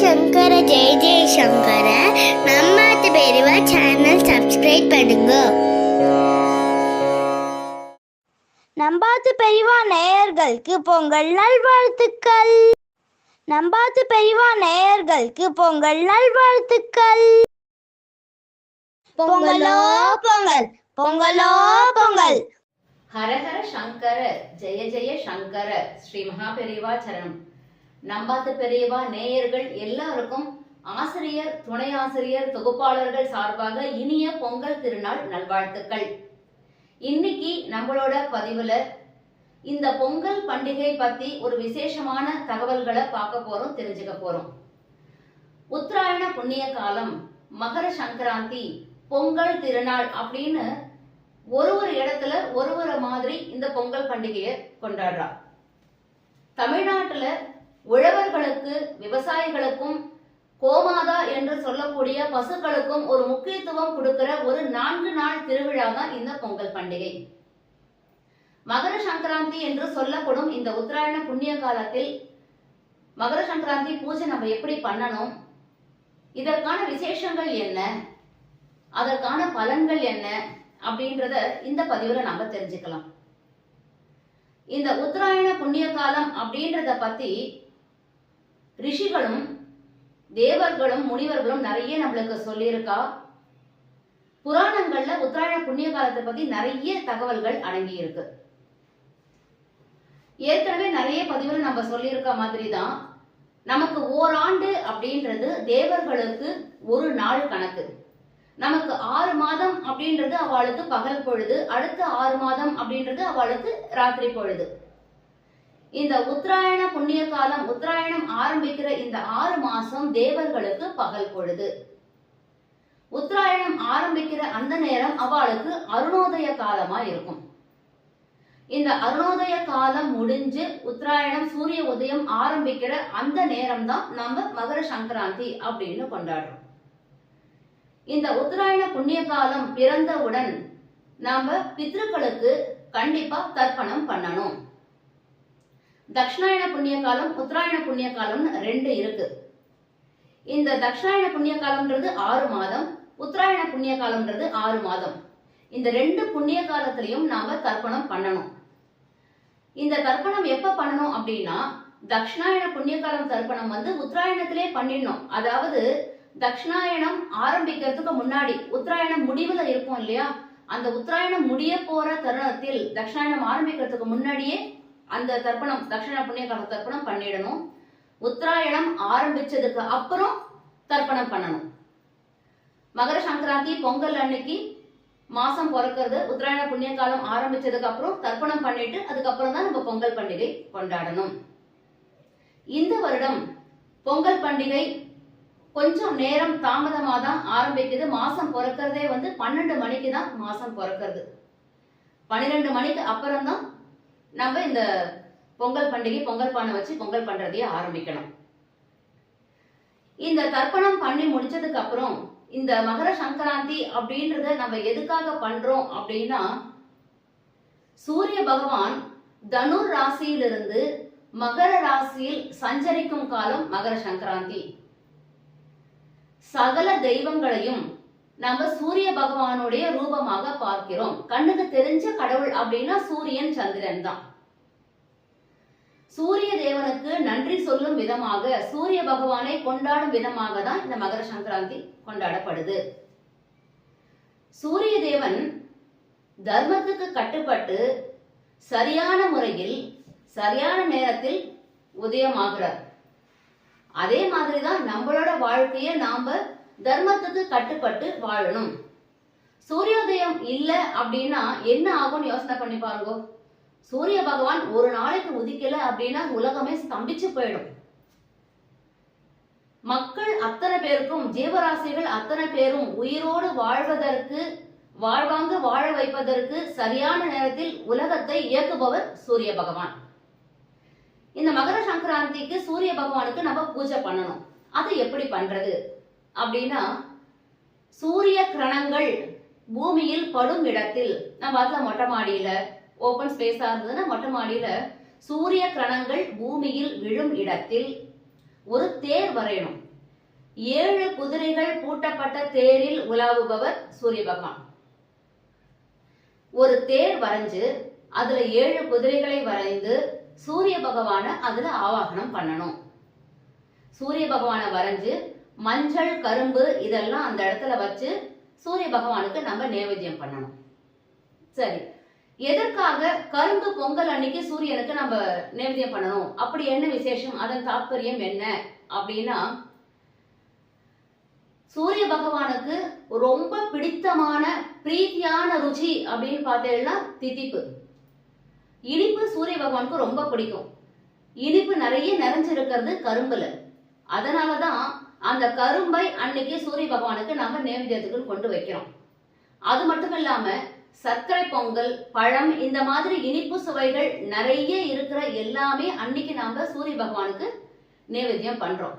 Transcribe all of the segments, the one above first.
சங்கர ஜெய ஜெய சங்கர நம்ம பெரியவா channel subscribe பண்ணுங்க நம்பாத்து பெரியவா நேயர்களுக்கு பொங்கல் நல்வாழ்த்துக்கள் நம்பாத்து பெரியவா நேயர்களுக்கு பொங்கல் நல்வாழ்த்துக்கள் பொங்கலோ பொங்கல் பொங்கலோ பொங்கல் ஹரஹர சங்கர ஜெய ஜெய சங்கர ஸ்ரீ மகாபெரிவா சரணம் நம்பாத்து பெரியவா நேயர்கள் எல்லாருக்கும் ஆசிரியர் துணை ஆசிரியர் தொகுப்பாளர்கள் சார்பாக இனிய பொங்கல் திருநாள் நல்வாழ்த்துக்கள். இன்னைக்கு நம்மளோட பதிவுல இந்த பொங்கல் பண்டிகை பத்தி ஒரு விசேஷமான தகவல்களை பார்க்க போறோம் தெரிஞ்சுக்க போறோம். உத்தராயண புண்ணிய காலம் மகர சங்கராந்தி பொங்கல் திருநாள் அப்படின்னு ஒரு ஒரு இடத்துல ஒரு ஒரு மாதிரி இந்த பொங்கல் பண்டிகையை கொண்டாடுறா. தமிழ்நாட்டுல உழவர்களுக்கு விவசாயிகளுக்கும் கோமாதா என்று சொல்லக்கூடிய பசுக்களுக்கும் ஒரு முக்கியத்துவம் கொடுக்கிற ஒரு நான்கு நாள் திருவிழா தான் இந்த பொங்கல் பண்டிகை. மகர சங்கராந்தி என்று சொல்லப்படும் இந்த உத்தராயண புண்ணிய காலத்தில் மகர சங்கராந்தி பூஜை நம்ம எப்படி பண்ணணும்? இதற்கான விசேஷங்கள் என்ன? அதற்கான பலன்கள் என்ன? அப்படின்றத இந்த பதிவுல நம்ம தெரிஞ்சுக்கலாம். இந்த உத்தராயண புண்ணிய காலம் அப்படின்றத பத்தி ரிஷிகளும் தேவர்களும் முனிவர்களும் நிறைய நம்மளுக்கு சொல்லியிருக்கா? புராணங்கள்ல உத்தராயண புண்ணிய காலத்தை பத்தி நிறைய தகவல்கள் அடங்கி இருக்கு ஏற்கனவே நிறைய பதிவுல நம்ம சொல்லியிருக்க மாதிரி தான் நமக்கு ஓராண்டு அப்படின்றது தேவர்களுக்கு ஒரு நாள் கணக்கு. நமக்கு ஆறு மாதம் அப்படின்றது அவளுக்கு பகல் பொழுது அடுத்த ஆறு மாதம் அப்படின்றது அவளுக்கு ராத்திரி பொழுது. இந்த உத்தராயண புண்ணிய காலம் உத்தராயணம் ஆரம்பிக்கிற இந்த ஆறு மாசம் தேவர்களுக்கு பகல் பொழுது. உத்தராயணம் ஆரம்பிக்கிற அந்த நேரம் அவளுக்கு அருணோதய காலமா இருக்கும். இந்த அருணோதய காலம் முடிஞ்சு உத்தராயணம் சூரிய உதயம் ஆரம்பிக்கிற அந்த நேரம் தான் நம்ம மகர சங்கராந்தி அப்படின்னு கொண்டாடுறோம். இந்த உத்தராயண புண்ணிய காலம் பிறந்தவுடன் நாம பித்ருக்களுக்கு கண்டிப்பா தர்ப்பணம் பண்ணணும். தக்ஷணாயன புண்ணிய காலம் உத்தராயண புண்ணிய காலம்னு ரெண்டு இருக்கு. இந்த தக்ஷணாயன புண்ணிய காலம்ன்றது ஆறு மாதம் உத்தராயண புண்ணிய காலம்ன்றது ஆறு மாதம். இந்த ரெண்டு புண்ணிய காலத்திலையும் நாம தர்ப்பணம் பண்ணணும். இந்த தர்ப்பணம் எப்ப பண்ணணும் அப்படின்னா தக்ஷணாயன புண்ணிய காலம் தர்ப்பணம் வந்து உத்தராயணத்திலே பண்ணிடணும். அதாவது தக்ஷணாயணம் ஆரம்பிக்கிறதுக்கு முன்னாடி உத்தராயணம் முடிவுல இருக்கும் இல்லையா? அந்த உத்தராயணம் முடிய போற தருணத்தில் தக்ஷணாயணம் ஆரம்பிக்கிறதுக்கு முன்னாடியே அந்த தர்ப்பணம் தக்ஷண புண்ணிய கால தர்ப்பணம் பண்ணிடணும். உத்தராயணம் ஆரம்பிச்சதுக்கு அப்புறம் தர்ப்பணம் பண்ணணும். மகர சங்கராந்தி பொங்கல் அன்னைக்கு மாசம் பிறக்கிறது. உத்தராயண புண்ணிய காலம் ஆரம்பிச்சதுக்கு அப்புறம் தர்ப்பணம் பண்ணிட்டு அதுக்கப்புறம் தான் நம்ம பொங்கல் பண்டிகை கொண்டாடணும். இந்த வருடம் பொங்கல் பண்டிகை கொஞ்சம் நேரம் தாமதமா தான் ஆரம்பிக்குது. மாசம் பிறக்கிறதே வந்து பன்னெண்டு மணிக்கு தான் மாசம் பிறக்கிறது. பன்னிரெண்டு மணிக்கு அப்புறம் தான் நம்ம இந்த பொங்கல் பண்டிகை பொங்கல் பானை வச்சு பொங்கல் பண்றதையே ஆரம்பிக்கணும். இந்த தர்ப்பணம் பண்ணி முடிச்சதுக்கு அப்புறம் இந்த மகர சங்கராந்தி அப்படின்றத நம்ம எதுக்காக பண்றோம் அப்படின்னா சூரிய பகவான் தனுர் ராசியிலிருந்து மகர ராசியில் சஞ்சரிக்கும் காலம் மகர சங்கராந்தி. சகல தெய்வங்களையும் நம்ம சூரிய பகவானுடைய ரூபமாக பார்க்கிறோம். கண்ணுக்கு தெரிஞ்ச கடவுள் அப்படின்னா சூரியன் சந்திரன் தான். சூரிய தேவனுக்கு நன்றி சொல்லும் விதமாக சூரிய பகவானை கொண்டாடும் விதமாக தான் இந்த மகர சங்கராந்தி கொண்டாடப்படுது. சூரிய தேவன் தர்மத்துக்கு கட்டுப்பட்டு சரியான முறையில் சரியான நேரத்தில் உதயமாகிறார். அதே மாதிரிதான் நம்மளோட வாழ்க்கையை நாம தர்மத்துக்கு கட்டுப்பட்டு வாழணும். சூரியோதயம் இல்ல அப்படின்னா என்ன ஆகும்னு யோசனை பண்ணி பாருங்க. சூரிய பகவான் ஒரு நாளைக்கு உதிக்கல அப்படின்னா உலகமே ஸ்தம்பிச்சு போயிடும். மக்கள் அத்தனை பேருக்கும் ஜீவராசிகள் அத்தனை பேரும் உயிரோடு வாழ்வதற்கு வாழ்வாங்க வாழ வைப்பதற்கு சரியான நேரத்தில் உலகத்தை இயக்குபவர் சூரிய பகவான். இந்த மகர சங்கராந்திக்கு சூரிய பகவானுக்கு நம்ம பூஜை பண்ணணும். அது எப்படி பண்றது? அப்படின்னா சூரிய கிரணங்கள் பூமியில் படும் இடத்தில் நம்ம அதுல மொட்டை மாடியில ஓபன் ஸ்பேஸா இருந்ததுன்னா மொட்டை மாடியில சூரிய கிரணங்கள் பூமியில் விழும் இடத்தில் ஒரு தேர் வரையணும். ஏழு குதிரைகள் பூட்டப்பட்ட தேரில் உலாவுபவர் சூரிய பகவான். ஒரு தேர் வரைஞ்சு அதுல ஏழு குதிரைகளை வரைந்து சூரிய பகவான அதுல ஆவாகனம் பண்ணணும். சூரிய பகவானை வரைஞ்சு மஞ்சள் கரும்பு இதெல்லாம் அந்த இடத்துல வச்சு சூரிய பகவானுக்கு நம்ம நேவேத்தியம் பண்ணணும். சரி. எதற்காக கரும்பு பொங்கல் அன்னைக்கு சூரியனுக்கு நம்ம நேவேத்தியம் பண்ணணும்? அப்படி என்ன விசேஷம்? அதன் தாற்பயம் என்ன? அப்படின்னா சூரிய பகவானுக்கு ரொம்ப பிடித்தமான பிரீத்தியான ருச்சி அப்படின்னு பார்த்தீங்கன்னா தித்திப்பு. இனிப்பு சூரிய பகவானுக்கு ரொம்ப பிடிக்கும். இனிப்பு நிறைய நிறைஞ்சிருக்கிறது கரும்புல. அதனாலதான் அந்த கரும்பை அன்னைக்கு சூரிய பகவானுக்கு நாம நேவேத்தியத்துக்கு கொண்டு வைக்கிறோம். அது மட்டும் இல்லாம சர்க்கரை பொங்கல் பழம் இந்த மாதிரி இனிப்பு சுவைகள் நிறைய இருக்கிற எல்லாமே அன்னைக்கு நாம சூரிய பகவானுக்கு நேவேத்தியம் பண்றோம்.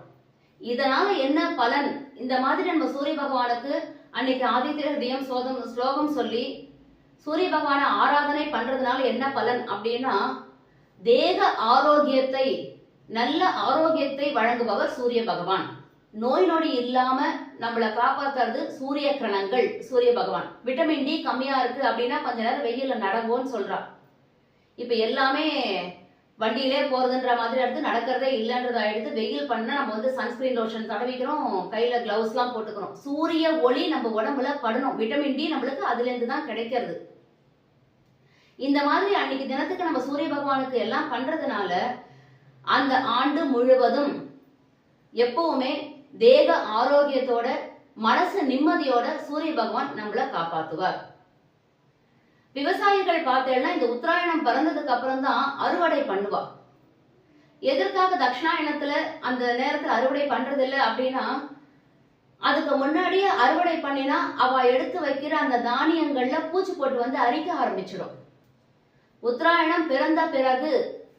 இதனால என்ன பலன்? இந்த மாதிரி நம்ம சூரிய பகவானுக்கு அன்னைக்கு ஆதித்ய ஹிருதயம் சோதம் ஸ்லோகம் சொல்லி சூரிய பகவானை ஆராதனை பண்றதுனால என்ன பலன் அப்படின்னா தேக ஆரோக்கியத்தை நல்ல ஆரோக்கியத்தை வழங்குபவர் சூரிய பகவான். நோய் நொடி இல்லாம நம்மளை காப்பாத்துறது சூரிய கிரணங்கள் சூரிய பகவான். விட்டமின் டி கம்மியா இருக்கு அப்படின்னா கொஞ்ச நேரம் வெயில்ல நடங்கோன்னு சொல்றான். இப்ப எல்லாமே வண்டியிலே போறதுன்ற மாதிரி எடுத்து நடக்கிறதே இல்லைன்றத எடுத்து வெயில் பண்ணா நம்ம வந்து சன்ஸ்கிரீன் லோஷன் தடவிக்கிறோம் கையில கிளவுஸ் எல்லாம் போட்டுக்கிறோம். சூரிய ஒளி நம்ம உடம்புல படணும். விட்டமின் டி நம்மளுக்கு அதுல இருந்து தான் கிடைக்கிறது. இந்த மாதிரி அன்னைக்கு தினத்துக்கு நம்ம சூரிய பகவானுக்கு எல்லாம் பண்றதுனால அந்த ஆண்டு முழுவதும் எப்பவுமே தேக ஆரோக்கியத்தோட மனசு நிம்மதியோட சூரிய பகவான் நம்மள காப்பாத்துவார். விவசாயிகள் பார்த்தேன்னா இந்த உத்தராயணம் பிறந்ததுக்கு அப்புறம் தான் அறுவடை பண்ணுவா. எதற்காக தட்சிணாயணத்துல அந்த நேரத்துல அறுவடை பண்றது இல்லை அப்படின்னா அதுக்கு முன்னாடியே அறுவடை பண்ணினா அவ எடுத்து வைக்கிற அந்த தானியங்கள்ல பூச்சி போட்டு வந்து அரிக்க ஆரம்பிச்சிடும். உத்தராயணம் பிறந்த பிறகு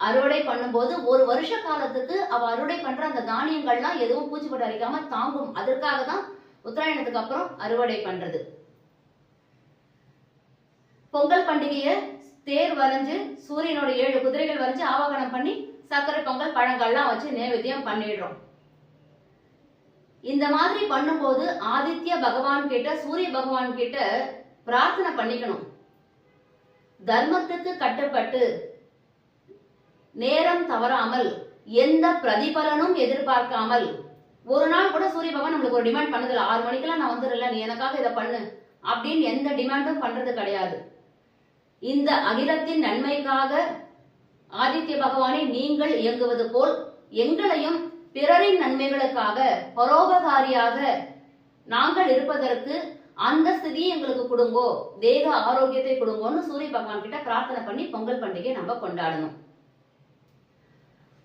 அறுவடை பண்ணும்போது ஒரு வருஷ காலத்துக்கு அவ அறுவடை பண்ற அந்த தானியங்கள்லாம் எதுவும் பூச்சிப்பட்டு போட்டு தாங்கும். அதற்காக தான் உத்தராயணத்துக்கு அப்புறம் அறுவடை பண்றது. பொங்கல் பண்டிகைய தேர் வரைஞ்சு சூரியனோட ஏழு குதிரைகள் வரைஞ்சு ஆவாகனம் பண்ணி சர்க்கரை பொங்கல் பழங்கள்லாம் வச்சு நேவேத்தியம் பண்ணிடுறோம். இந்த மாதிரி பண்ணும்போது ஆதித்ய பகவான் கிட்ட சூரிய பகவான் கிட்ட பிரார்த்தனை பண்ணிக்கணும். தர்மத்துக்கு கட்டுப்பட்டு நேரம் தவறாமல் எந்த பிரதிபலனும் எதிர்பார்க்காமல். ஒரு நாள் கூட சூரிய பகவான் நம்மளுக்கு ஒரு டிமாண்ட் பண்ணதில்ல. ஆறு மணிக்கெல்லாம் நான் வந்துடல நீ எனக்காக இதை பண்ணு அப்படின்னு எந்த டிமாண்டும் பண்றது கிடையாது. இந்த அகிலத்தின் நன்மைக்காக ஆதித்ய பகவானை நீங்கள் இயங்குவது போல் எங்களையும் பிறரின் நன்மைகளுக்காக பரோபகாரியாக நாங்கள் இருப்பதற்கு அந்த ஸ்திதியை எங்களுக்கு கொடுங்கோ தேக ஆரோக்கியத்தை கொடுங்கோன்னு சூரிய பகவான் கிட்ட பிரார்த்தனை பண்ணி பொங்கல் பண்டிகையை நம்ம கொண்டாடணும்.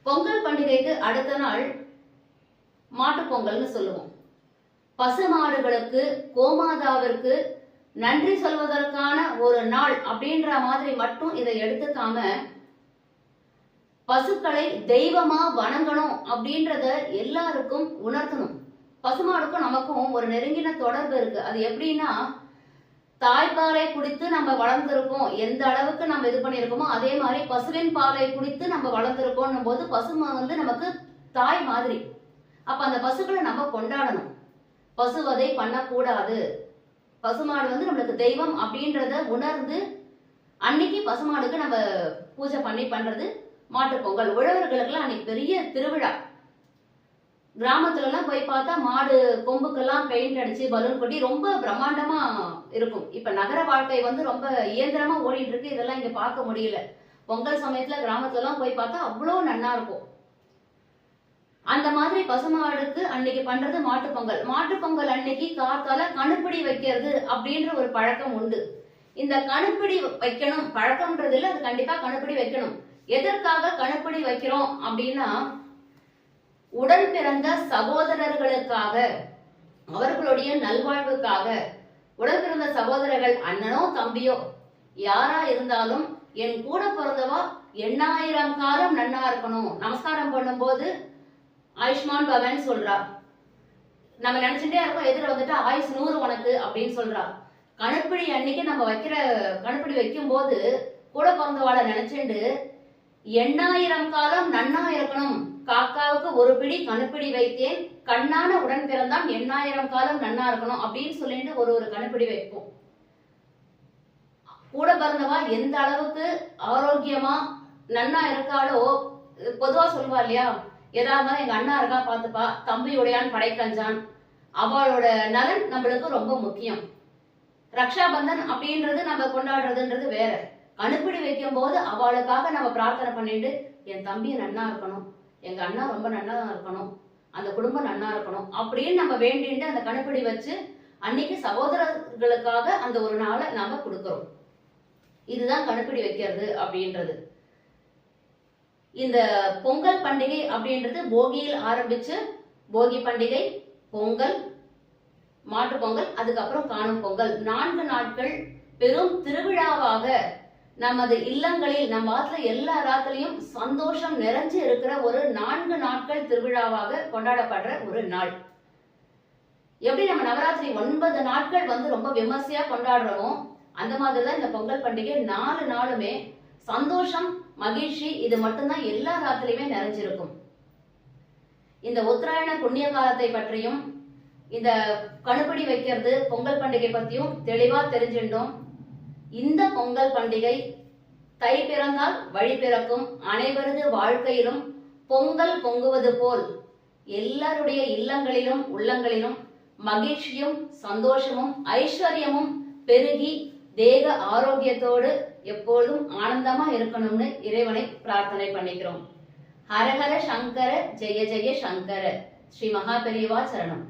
பொங்கல் பண்டிகைக்கு அடுத்த நாள் மாட்டுப்பொங்கல்னு சொல்லுவோம். பசுமாடுகளுக்கு கோமாதாவிற்கு நன்றி சொல்வதற்கான ஒரு நாள் அப்படின்ற மாதிரி மட்டும் இதை எடுத்துக்காம பசுக்களை தெய்வமா வணங்கணும் அப்படின்றத எல்லாருக்கும் உணர்த்தணும். பசுமாடுக்கும் நமக்கும் ஒரு நெருங்கின தொடர்பு இருக்கு. அது எப்படின்னா தாய்ப்பாலை குடித்து நம்ம வளர்ந்துருக்கோம். எந்த அளவுக்கு நம்ம இது பண்ணியிருக்கோமோ அதே மாதிரி பசுவின் பாலை குடித்து நம்ம வளர்ந்துருக்கோம் போது பசுமா வந்து நமக்கு தாய் மாதிரி. அப்ப அந்த பசுக்களை நம்ம கொண்டாடணும். பசுவதை பண்ணக்கூடாது. பசுமாடு வந்து நம்மளுக்கு தெய்வம் அப்படின்றத உணர்ந்து அன்னைக்கு பசுமாடுக்கு நம்ம பூஜை பண்ணி பண்றது மாட்டுப் பொங்கல். உழவர்களுக்கெல்லாம் அன்னைக்கு பெரிய திருவிழா. கிராமத்துலலாம் போய் பார்த்தா மாடு கொம்புக்கெல்லாம் பெயிண்ட் அடிச்சு பலூன் கொட்டி ரொம்ப பிரம்மாண்டமா இருக்கும். இப்ப நகர வாழ்க்கை வந்து ரொம்ப இயந்திரமா ஓடிட்டு இருக்கு இதெல்லாம் இங்க பார்க்க முடியல. பொங்கல் சமயத்துல கிராமத்துலலாம் போய் பார்த்தா அவ்வளோ நன்னா இருக்கும். அந்த மாதிரி பசுமாடுக்கு அன்னைக்கு பண்றது மாட்டு பொங்கல். மாட்டுப் பொங்கல் அன்னைக்கு காத்தால கணுப்பிடி வைக்கிறது அப்படின்ற ஒரு பழக்கம் உண்டு. இந்த கணுப்பிடி வைக்கணும் பழக்கம்ன்றது இல்லை அது கண்டிப்பா கணுப்பிடி வைக்கணும். எதற்காக கணுப்பிடி வைக்கிறோம் அப்படின்னா உடன் பிறந்த சகோதரர்களுக்காக அவர்களுடைய நல்வாழ்வுக்காக. உடன் பிறந்த சகோதரர்கள் அண்ணனோ தம்பியோ யாரா இருந்தாலும் என் கூட பிறந்தவா எண்ணாயிரம் காலம் நன்னா இருக்கணும். நமஸ்காரம் பண்ணும்போது ஆயுஷ்மான் பவன் சொல்றா. நம்ம நினைச்சுட்டே இருக்கோம் எதிர வந்துட்டு ஆயுஷ் நூறு உனக்கு அப்படின்னு சொல்றா. கணுப்பிடி அன்னைக்கு நம்ம வைக்கிற கணுப்பிடி வைக்கும் போது கூட பிறந்தவாளை நினைச்சுண்டு எண்ணாயிரம் காலம் நன்னா இருக்கணும். காக்காவுக்கு ஒரு பிடி கணுப்பிடி வைத்தேன். கண்ணான உடன் பிறந்தான் எண்ணாயிரம் காலம் நன்னா இருக்கணும் அப்படின்னு சொல்லிட்டு ஒரு ஒரு கணுப்பிடி வைப்போம். கூட பிறந்தவா எந்த அளவுக்கு ஆரோக்கியமா நன்னா இருக்காளோ பொதுவா சொல்லுவா இல்லையா? ஏதாவது எங்க அண்ணா இருக்கா பாத்துப்பா தம்பியுடையான் படைக்கஞ்சான். அவளோட நலன் நம்மளுக்கு ரொம்ப முக்கியம். ரக்ஷாபந்தன் அப்படின்றது நம்ம கொண்டாடுறதுன்றது வேற. அனுப்பிடி வைக்கும் போது அவளுக்காக நம்ம பிரார்த்தனை பண்ணிட்டு என் தம்பி நன்னா இருக்கணும். எங்க அண்ணா ரொம்ப நல்லா இருக்கணும். அந்த குடும்பம் நல்லா இருக்கணும். அப்படின்னு நம்ம வேண்டிட்டு அந்த கணுப்பிடி வச்சு அன்னைக்கு சகோதரர்களுக்காக அந்த ஒரு நாளை நாம கொடுக்குறோம். இதுதான் கணுப்பிடி வைக்கிறது அப்படின்றது. இந்த பொங்கல் பண்டிகை அப்படின்றது போகியில் ஆரம்பிச்சு போகி பண்டிகை பொங்கல் மாட்டு பொங்கல் அதுக்கப்புறம் காணும் பொங்கல். நான்கு நாட்கள் பெரும் திருவிழாவாக நமது இல்லங்களில் நம்ம ஆத்துல எல்லா ராத்திலையும் சந்தோஷம் நிறைஞ்சு இருக்கிற ஒரு நான்கு நாட்கள் திருவிழாவாக கொண்டாடப்படுற ஒரு நாள். எப்படி நம்ம நவராத்திரி ஒன்பது நாட்கள் வந்து ரொம்ப விமர்சையா கொண்டாடுறோமோ அந்த மாதிரி தான் இந்த பொங்கல் பண்டிகை நாலு நாளுமே சந்தோஷம் மகிழ்ச்சி இது மட்டும்தான் எல்லா ராத்திரியுமே நிறைஞ்சிருக்கும். இந்த உத்தராயண புண்ணிய காலத்தை பற்றியும் இந்த கணுப்படி வைக்கிறது பொங்கல் பண்டிகை பத்தியும் தெளிவா தெரிஞ்சிருந்தோம். இந்த பொங்கல் பண்டிகை தை பிறந்தால் வழி பிறக்கும். அனைவரது வாழ்க்கையிலும் பொங்கல் பொங்குவது போல் எல்லாருடைய இல்லங்களிலும் உள்ளங்களிலும் மகிழ்ச்சியும் சந்தோஷமும் ஐஸ்வர்யமும் பெருகி தேக ஆரோக்கியத்தோடு எப்பொழுதும் ஆனந்தமா இருக்கணும்னு இறைவனை பிரார்த்தனை பண்ணிக்கிறோம். ஹரஹர சங்கர ஜெய ஜெய சங்கர. ஸ்ரீ மகா பெரியவா சரணம்.